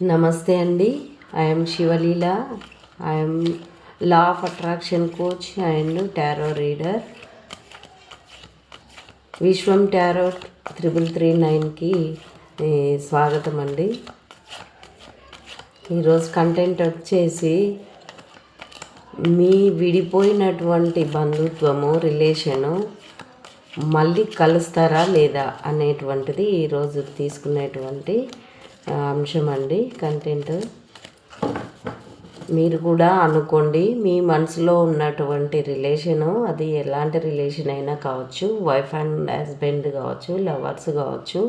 నమస్తే అండి. I am Sivaleela I am law of attraction coach and tarot reader Vishwam tarot triple three నైన్కి స్వాగతం అండి. ఈరోజు కంటెంట్ వచ్చేసి మీ విడిపోయినటువంటి బంధుత్వము రిలేషను మళ్ళీ కలుస్తారా లేదా అనేటువంటిది ఈరోజు తీసుకునేటువంటి అంశం అండి కంటెంట్ మీరు కూడా అనుకోండి మీ మనసులో ఉన్నటువంటి రిలేషను అది ఎలాంటి రిలేషన్ అయినా కావచ్చు వైఫ్ అండ్ హస్బెండ్ కావచ్చు లవర్స్ కావచ్చు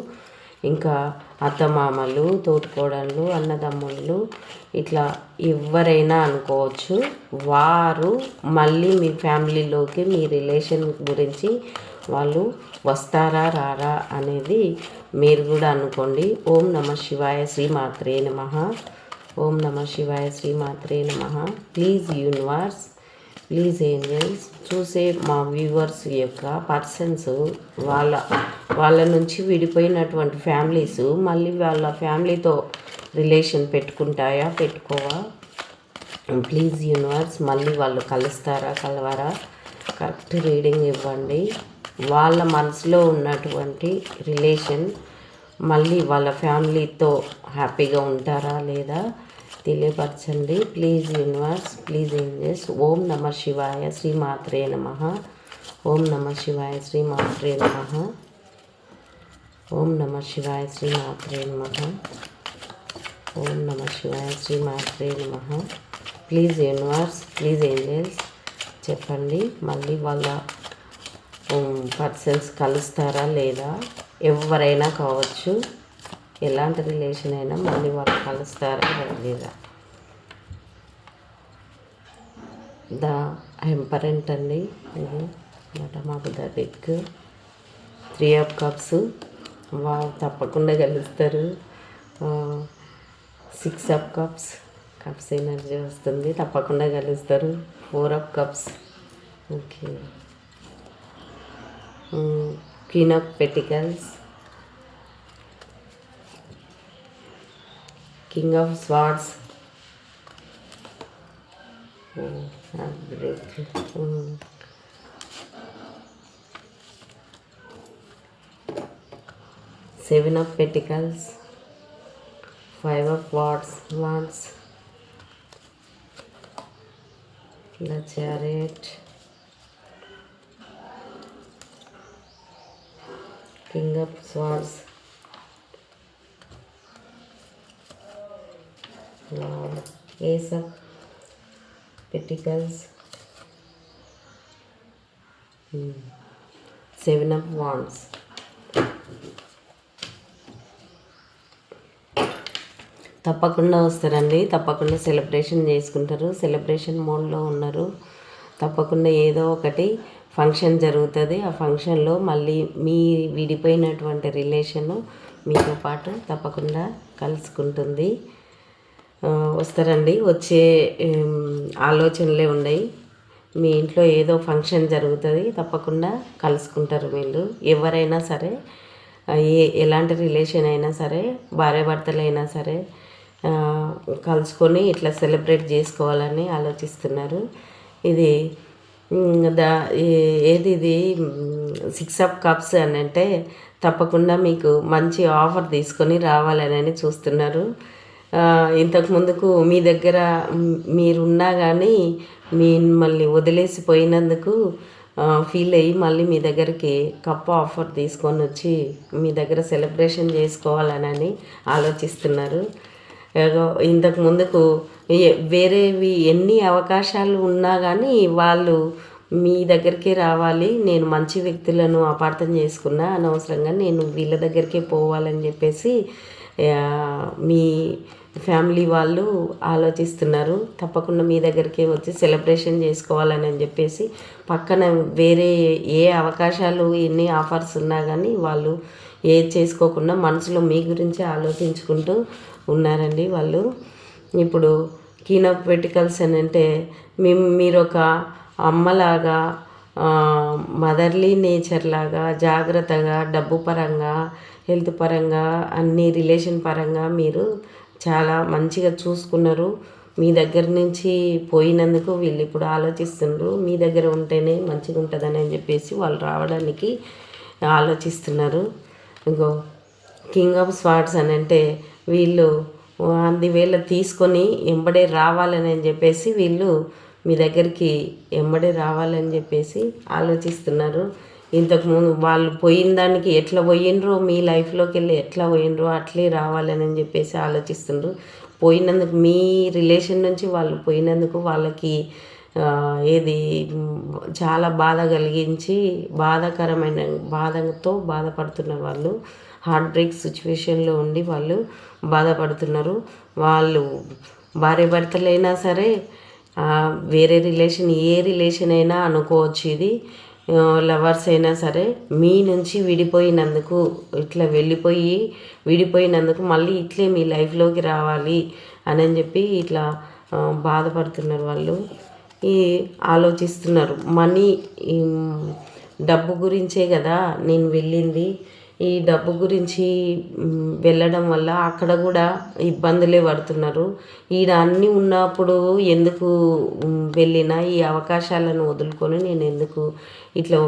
ఇంకా అత్తమామలు తోటికోడళ్ళు అన్నదమ్ముళ్ళు ఇట్లా ఎవరైనా అనుకోవచ్చు వారు మళ్ళీ మీ ఫ్యామిలీలోకి మీ రిలేషన్ గురించి వాళ్ళు వస్తారా రారా అనేది మీరు కూడా అనుకోండి. ఓం నమ శివాయ శ్రీ మాత్రే నమ. ఓం నమ శివాయ శ్రీ మాత్రే నమ. ప్లీజ్ యూనివర్స్ ప్లీజ్ ఏంజల్స్ చూసే మా వ్యూవర్స్ యొక్క పర్సన్స్ వాళ్ళ వాళ్ళ నుంచి విడిపోయినటువంటి ఫ్యామిలీస్ మళ్ళీ వాళ్ళ ఫ్యామిలీతో రిలేషన్ పెట్టుకుంటాయా పెట్టుకోవా? ప్లీజ్ యూనివర్స్ మళ్ళీ వాళ్ళు కలుస్తారా కలవారా? కరెక్ట్ రీడింగ్ ఇవ్వండి. వాళ్ళ మనసులో ఉన్నటువంటి రిలేషన్ మళ్ళీ వాళ్ళ ఫ్యామిలీతో హ్యాపీగా ఉంటారా లేదా తెలియపరచండి. ప్లీజ్ యూనివర్స్ ప్లీజ్ ఏంజెస్ ఓం నమ శివాయ శ్రీ మాత్రే నమ. ఓం నమ శివాయ శ్రీ మాత్రే నమ. ఓం నమ శివాయ శ్రీ మాత్రే నమ. ఓం నమ శివాయ శ్రీ మాత్రే నమ. ప్లీజ్ యూనివర్స్ ప్లీజ్ ఏంజెస్ చెప్పండి. మళ్ళీ వాళ్ళ పర్సన్స్ కలుస్తారా లేదా? ఎవరైనా కావచ్చు. ఎలాంటి రిలేషన్ అయినా మళ్ళీ వాళ్ళు కలుస్తారా లేదా? ద ఎంపరెంట్ అండి ఇది మాకు the deck three of cups. వా తప్పకుండా కలుస్తారు six of cups. Cups energy వస్తుంది తప్పకుండా కలుస్తారు four of cups. Okay. Hmm. queen of pentacles. King of swords. Hmm, Seven of pentacles. Five of wands wands the chariot king of wow. Ace of pentacles seven of of hmm. తప్పకుండా వస్తారండి. తప్పకుండా celebration చేసుకుంటారు. Celebration మోడ్లో ఉన్నారు. తప్పకుండా ఏదో ఒకటి function జరుగుతుంది. ఆ ఫంక్షన్లో మళ్ళీ మీ విడిపోయినటువంటి రిలేషను మీతో పాటు తప్పకుండా కలుసుకుంటుంది. వస్తారండి. వచ్చే ఆలోచనలే ఉన్నాయి. మీ ఇంట్లో ఏదో ఫంక్షన్ జరుగుతుంది. తప్పకుండా కలుసుకుంటారు వీళ్ళు. ఎవరైనా సరే ఏ ఎలాంటి రిలేషన్ అయినా సరే భార్యాభర్తలైనా సరే కలుసుకొని ఇట్లా సెలబ్రేట్ చేసుకోవాలని ఆలోచిస్తున్నారు. ఇది దా ఏది ఇది సిక్స్ ఆఫ్ కప్స్ అని అంటే తప్పకుండా మీకు మంచి ఆఫర్ తీసుకొని రావాలని చూస్తున్నారు. ఇంతకు ముందుకు మీ దగ్గర మీరున్నా కానీ మిమ్మల్ని వదిలేసిపోయినందుకు ఫీల్ అయ్యి మళ్ళీ మీ దగ్గరికి కప్ ఆఫర్ తీసుకొని వచ్చి మీ దగ్గర సెలబ్రేషన్ చేసుకోవాలని ఆలోచిస్తున్నారు. ఇంతకు ముందుకు వేరేవి ఎన్ని అవకాశాలు ఉన్నా కానీ వాళ్ళు మీ దగ్గరికే రావాలి నేను మంచి వ్యక్తులను అపార్థం చేసుకున్నా అనవసరంగా నేను వీళ్ళ దగ్గరికే పోవాలని చెప్పేసి మీ ఫ్యామిలీ వాళ్ళు ఆలోచిస్తున్నారు. తప్పకుండా మీ దగ్గరికి వచ్చి సెలబ్రేషన్ చేసుకోవాలని అని చెప్పేసి పక్కన వేరే ఏ అవకాశాలు ఎన్ని ఆఫర్స్ ఉన్నా కానీ వాళ్ళు ఏది చేసుకోకుండా మనసులో మీ గురించి ఆలోచించుకుంటూ ఉన్నారండి వాళ్ళు. ఇప్పుడు కీనోపెటికల్స్ అని అంటే మేము మీరు ఒక అమ్మలాగా మదర్లీ నేచర్ లాగా జాగ్రత్తగా డబ్బు పరంగా హెల్త్ పరంగా అన్ని రిలేషన్ పరంగా మీరు చాలా మంచిగా చూసుకున్నారు. మీ దగ్గర నుంచి పోయినందుకు వీళ్ళు ఇప్పుడు ఆలోచిస్తున్నారు మీ దగ్గర ఉంటేనే మంచిగా ఉంటుందని అని చెప్పేసి వాళ్ళు రావడానికి ఆలోచిస్తున్నారు. ఇంకో కింగ్ ఆఫ్ స్వార్డ్స్ అని అంటే వీళ్ళు అంది వేళ తీసుకొని ఎంబడే రావాలని అని చెప్పేసి వీళ్ళు మీ దగ్గరికి ఎంబడే రావాలని చెప్పేసి ఆలోచిస్తున్నారు. ఇంతకుముందు వాళ్ళు పోయిన దానికి ఎట్లా పోయినరో మీ లైఫ్లోకి వెళ్ళి ఎట్లా పోయినరో అట్లే రావాలని చెప్పేసి ఆలోచిస్తుండ్రు. పోయినందుకు మీ రిలేషన్ నుంచి వాళ్ళు పోయినందుకు వాళ్ళకి ఏది చాలా బాధ కలిగించి బాధాకరమైన బాధతో బాధపడుతున్న వాళ్ళు హార్ట్ బ్రేక్ సిచ్యువేషన్లో ఉండి వాళ్ళు బాధపడుతున్నారు. వాళ్ళు భార్య భర్తలైనా సరే వేరే రిలేషన్ ఏ రిలేషన్ అయినా అనుకోవచ్చు ఇది. లవర్స్ అయినా సరే మీ నుంచి విడిపోయినందుకు ఇట్లా వెళ్ళిపోయి విడిపోయినందుకు మళ్ళీ ఇట్లే మీ లైఫ్లోకి రావాలి అని చెప్పి ఇట్లా బాధపడుతున్నారు వాళ్ళు. ఈ ఆలోచిస్తున్నారు. మనీ డబ్బు గురించే కదా నేను వెళ్ళింది. ఈ డబ్బు గురించి వెళ్ళడం వల్ల అక్కడ కూడా ఇబ్బందులే పడుతున్నారు. ఈడ అన్నీ ఉన్నప్పుడు ఎందుకు వెళ్ళినా ఈ అవకాశాలను వదులుకొని నేను ఎందుకు ఇట్లా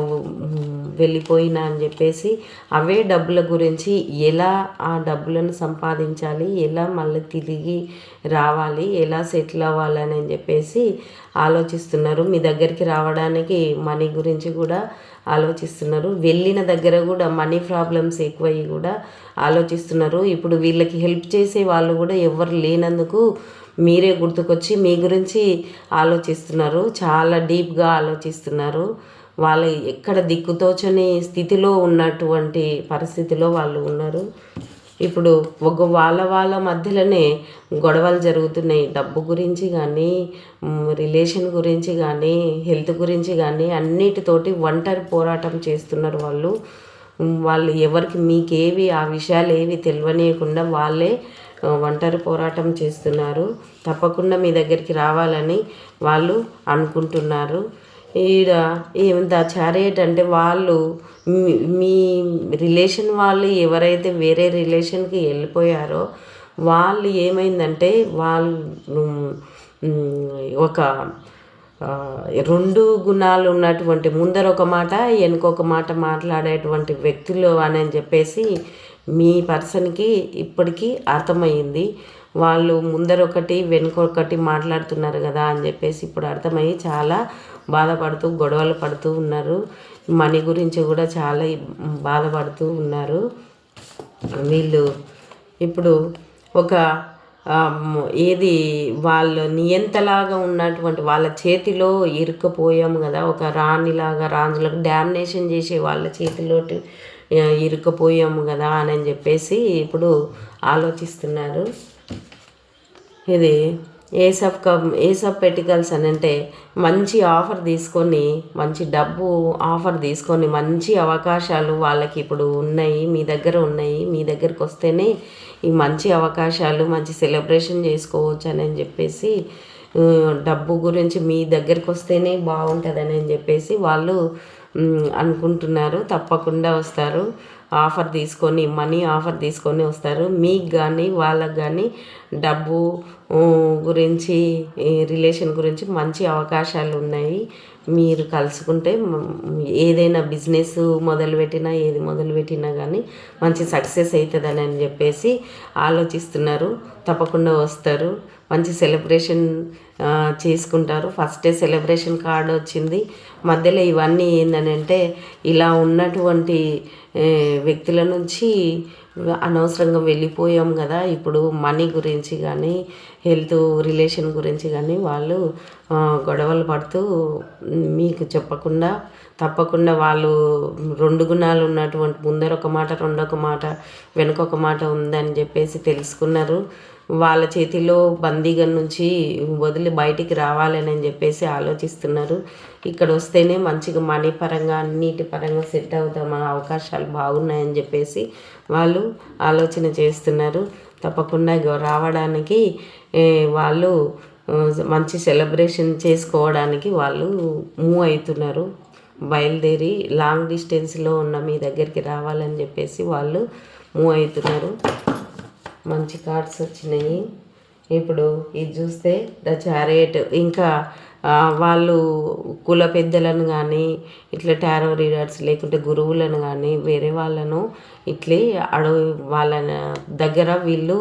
వెళ్ళిపోయినా అని చెప్పేసి అవే డబ్బుల గురించి ఎలా ఆ డబ్బులను సంపాదించాలి ఎలా మళ్ళీ తిరిగి రావాలి ఎలా సెటిల్ అవ్వాలని అని చెప్పేసి ఆలోచిస్తున్నారు. మీ దగ్గరికి రావడానికి మనీ గురించి కూడా ఆలోచిస్తున్నారు. వెళ్ళిన దగ్గర కూడా మనీ ప్రాబ్లమ్స్ ఎక్కువయ్యి కూడా ఆలోచిస్తున్నారు. ఇప్పుడు వీళ్ళకి హెల్ప్ చేసే వాళ్ళు కూడా ఎవరు లేనందుకు మీరే గుర్తుకొచ్చి మీ గురించి ఆలోచిస్తున్నారు. చాలా డీప్గా ఆలోచిస్తున్నారు. వాళ్ళు ఎక్కడ దిక్కుతోచని స్థితిలో ఉన్నటువంటి పరిస్థితిలో వాళ్ళు ఉన్నారు. ఇప్పుడు ఒక వాళ్ళ వాళ్ళ మధ్యలోనే గొడవలు జరుగుతున్నాయి. డబ్బు గురించి కానీ రిలేషన్ గురించి కానీ హెల్త్ గురించి కానీ అన్నిటితోటి ఒంటరి పోరాటం చేస్తున్నారు వాళ్ళు. వాళ్ళు ఎవరికి మీకేవి ఆ విషయాలు ఏవి తెలియనీయకుండా వాళ్ళే ఒంటరి పోరాటం చేస్తున్నారు. తప్పకుండా మీ దగ్గరికి రావాలని వాళ్ళు అనుకుంటున్నారు. ఈడ ఏమిందా చారియట్ అంటే వాళ్ళు మీ- రిలేషన్ వాళ్ళు ఎవరైతే వేరే రిలేషన్కి వెళ్ళిపోయారో వాళ్ళు ఏమైందంటే వాళ్ళు ఒక రెండు గుణాలు ఉన్నటువంటి ముందర ఒక మాట వెనుకొక మాట మాట్లాడేటువంటి వ్యక్తులు అని చెప్పేసి మీ పర్సన్కి ఇప్పటికీ అర్థమైంది. వాళ్ళు ముందర ఒకటి వెనుకొకటి మాట్లాడుతున్నారు కదా అని చెప్పేసి ఇప్పుడు అర్థమయ్యి చాలా బాధపడుతూ గొడవలు పడుతూ ఉన్నారు. మనీ గురించి కూడా చాలా బాధపడుతూ ఉన్నారు. వీళ్ళు ఇప్పుడు ఒక ఏది వాళ్ళ నియంతలాగా ఉన్నటువంటి వాళ్ళ చేతిలో ఇరుక్కుపోయాము కదా ఒక రాణిలాగా రాజులకు డామినేషన్ చేసే వాళ్ళ చేతిలో ఇరుక్కుపోయాము కదా అని అని చెప్పేసి ఇప్పుడు ఆలోచిస్తున్నారు. ఇది ఏ సబ్ కమ్ ఏ సబ్ పెటికల్స్ అని అంటే మంచి ఆఫర్ తీసుకొని మంచి డబ్బు ఆఫర్ తీసుకొని మంచి అవకాశాలు వాళ్ళకి ఇప్పుడు ఉన్నాయి మీ దగ్గర ఉన్నాయి మీ దగ్గరికి వస్తేనే ఈ మంచి అవకాశాలు మంచి సెలబ్రేషన్ చేసుకోవచ్చు అని చెప్పేసి డబ్బు గురించి మీ దగ్గరికి వస్తేనే బాగుంటుందని అని చెప్పేసి వాళ్ళు అనుకుంటున్నారు. తప్పకుండా వస్తారు. ఆఫర్ తీసుకొని మనీ ఆఫర్ తీసుకొని వస్తారు. మీకు కానీ వాళ్ళకి కానీ డబ్బు గురించి రిలేషన్ గురించి మంచి అవకాశాలు ఉన్నాయి. మీరు కలుసుకుంటే ఏదైనా బిజినెస్ మొదలుపెట్టినా ఏది మొదలుపెట్టినా కానీ మంచి సక్సెస్ అవుతుందని అని చెప్పేసి ఆలోచిస్తున్నారు. తప్పకుండా వస్తారు. మంచి సెలబ్రేషన్ చేసుకుంటారు. ఫస్ట్ డే సెలబ్రేషన్ కార్డు వచ్చింది. మధ్యలో ఇవన్నీ ఏంటని అంటే ఇలా ఉన్నటువంటి వ్యక్తుల నుంచి అనవసరంగా వెళ్ళిపోయాం కదా. ఇప్పుడు మనీ గురించి కానీ హెల్త్ రిలేషన్ గురించి కానీ వాళ్ళు గొడవలు పడుతూ మీకు చెప్పకుండా తప్పకుండా వాళ్ళు రెండు గుణాలు ఉన్నటువంటి ముందర ఒక మాట రెండొక మాట వెనుక ఒక మాట ఉందని చెప్పేసి తెలుసుకున్నారు. వాళ్ళ చేతిలో బందీగన్ నుంచి వదిలి బయటికి రావాలని అని చెప్పేసి ఆలోచిస్తున్నారు. ఇక్కడ వస్తేనే మంచిగా మనీ పరంగా అన్నిటి పరంగా సెట్ అవుతాం అవకాశాలు బాగున్నాయని చెప్పేసి వాళ్ళు ఆలోచన చేస్తున్నారు. తప్పకుండా రావడానికి వాళ్ళు మంచి సెలబ్రేషన్ చేసుకోవడానికి వాళ్ళు మూవ్ అవుతున్నారు. బయలుదేరి లాంగ్ డిస్టెన్స్లో ఉన్న మీ దగ్గరికి రావాలని చెప్పేసి వాళ్ళు మూవ్ అవుతున్నారు. మంచి కార్డ్స్ వచ్చినాయి. ఇప్పుడు ఇది చూస్తే ద చారియట్. ఇంకా వాళ్ళు కుల పెద్దలను కానీ ఇట్లా టారో రీడర్స్ లేకుంటే గురువులను కానీ వేరే వాళ్ళను ఇట్లే అడవి వాళ్ళ దగ్గర వీళ్ళు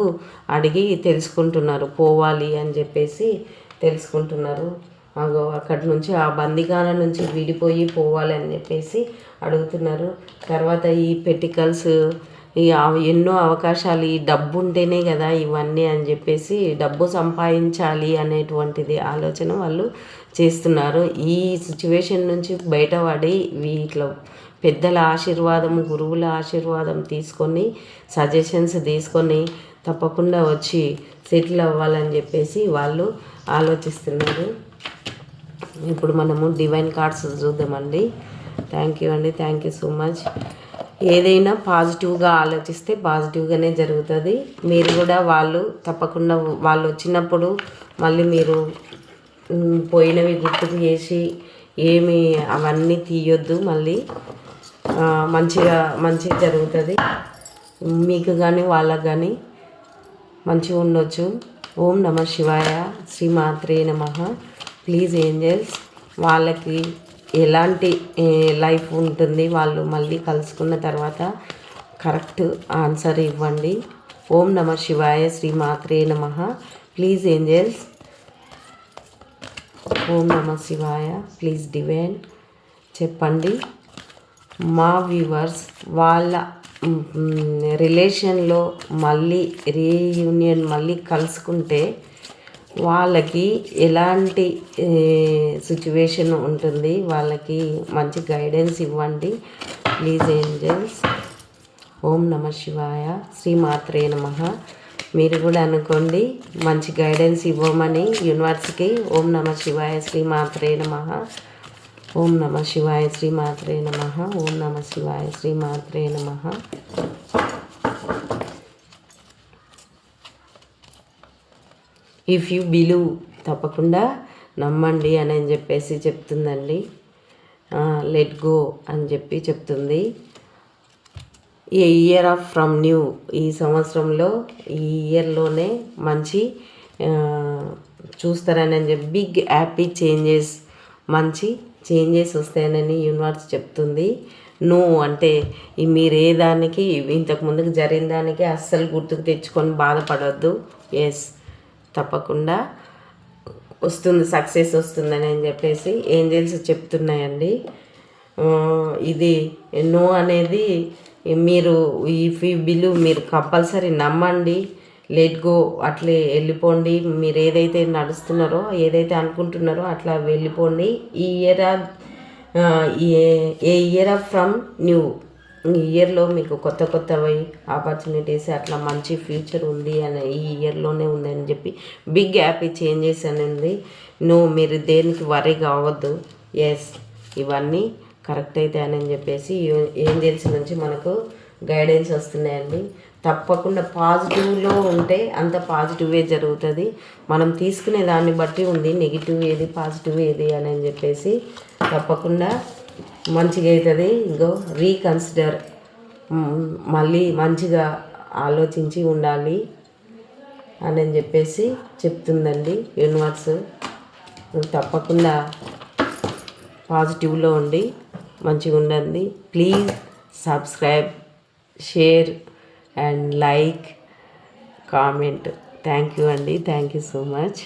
అడిగి తెలుసుకుంటున్నారు. పోవాలి అని చెప్పేసి తెలుసుకుంటున్నారు. అక్కడి నుంచి ఆ బందికాల నుంచి విడిపోయి పోవాలి అని చెప్పేసి అడుగుతున్నారు. తర్వాత ఈ పెటికల్స్ ఎన్నో అవకాశాలు ఈ డబ్బు ఉంటేనే కదా ఇవన్నీ అని చెప్పేసి డబ్బు సంపాదించాలి అనేటువంటిది ఆలోచన వాళ్ళు చేస్తున్నారు. ఈ సిచ్యువేషన్ నుంచి బయటపడి వీటిలో పెద్దల ఆశీర్వాదం గురువుల ఆశీర్వాదం తీసుకొని సజెషన్స్ తీసుకొని తప్పకుండా వచ్చి సెటిల్ అవ్వాలని చెప్పేసి వాళ్ళు ఆలోచిస్తున్నారు. ఇప్పుడు మనము డివైన్ కార్డ్స్ చూద్దామండి. థ్యాంక్ యూ అండి. Thank you so much. ఏదైనా పాజిటివ్గా ఆలోచిస్తే పాజిటివ్గానే జరుగుతుంది. మీరు కూడా వాళ్ళు తప్పకుండా వాళ్ళు వచ్చినప్పుడు మళ్ళీ మీరు పోయినవి గుర్తుకు చేసి ఏమి అవన్నీ తీయొద్దు. మళ్ళీ మంచిగా మంచిగా జరుగుతుంది. మీకు కానీ వాళ్ళకి కానీ మంచిగా ఉండొచ్చు. ఓం నమ శివాయ. శ్రీమాత్రే నమ. ప్లీజ్ ఏంజల్స్ వాళ్ళకి ఎలాంటి లైఫ్ ఉంటుంది వాళ్ళు మళ్ళీ కలుసుకున్న తర్వాత కరెక్ట్ ఆన్సర్ ఇవ్వండి. ఓం నమ శివాయ శ్రీమాత్రే నమ. Please angels. ఓం నమ శివాయ. Please divine. చెప్పండి. మా వ్యూవర్స్ వాళ్ళ రిలేషన్లో మళ్ళీ రీయూనియన్ మళ్ళీ కలుసుకుంటే వాళ్ళకి ఎలాంటి సిచ్యువేషన్ ఉంటుంది వాళ్ళకి మంచి గైడెన్స్ ఇవ్వండి. ప్లీజ్ ఏంజల్స్ ఓం నమ శివాయ. శ్రీమాత్రే నమ. మీరు కూడా అనుకోండి మంచి గైడెన్స్ ఇవ్వమని యూనివర్స్కి ఓం నమ శివాయ. శ్రీమాత్రే నమ. ఓం నమ శివాయ. శ్రీమాత్రే నమ. ఓం నమ శివాయ. శ్రీమాత్రే నమ. ఇఫ్ యూ బిలీవ్ తప్పకుండా నమ్మండి అని అని చెప్పేసి చెప్తుందండి. లెట్ గో అని చెప్పి చెప్తుంది. A year of from new ఈ సంవత్సరంలో ఈ ఇయర్లోనే మంచి చూస్తారని అని చెప్పి బిగ్ హ్యాపీ చేంజెస్ మంచి చేంజెస్ వస్తాయని యూనివర్స్ చెప్తుంది. నో అంటే మీరు ఏ దానికి ఇంతకు ముందుకు జరిగిన దానికి అస్సలు గుర్తుకు తెచ్చుకొని బాధపడవద్దు ఎస్ తప్పకుండా వస్తుంది సక్సెస్ వస్తుందని అని చెప్పేసి ఏంజల్స్ చెప్తున్నాయండి. ఇది నో అనేది మీరు ఈ ఫీ బిల్లు మీరు కంపల్సరీ నమ్మండి. లెట్ గో అట్లే వెళ్ళిపోండి. మీరు ఏదైతే నడుస్తున్నారో ఏదైతే అనుకుంటున్నారో అట్లా వెళ్ళిపోండి. ఈ year a year of from new ఈ ఇయర్లో మీకు కొత్త కొత్తవి ఆపర్చునిటీస్ అట్లా మంచి ఫ్యూచర్ ఉంది అని ఈ ఇయర్లోనే ఉందని చెప్పి బిగ్ హ్యాపీ చేంజెస్ అని ఉంది. నువ్వు మీరు దేనికి వరీ కావద్దు. ఎస్ ఇవన్నీ కరెక్ట్ అయితే అని చెప్పేసి ఏంజల్స్ నుంచి మనకు గైడెన్స్ వస్తున్నాయండి. తప్పకుండా పాజిటివ్లో ఉంటే అంత పాజిటివే జరుగుతుంది. మనం తీసుకునే దాన్ని బట్టి ఉంది. నెగిటివ్ ఏది పాజిటివ్ ఏది అని అని చెప్పేసి తప్పకుండా మంచిగా అవుతుంది. ఇంకో రీకన్సిడర్ మళ్ళీ మంచిగా ఆలోచించి ఉండాలి అని చెప్పేసి చెప్తుందండి యూనివర్స్. తప్పకుండా పాజిటివ్లో ఉండి మంచిగా ఉండండి. Please subscribe share and like comment. Thank you అండి. Thank you so much.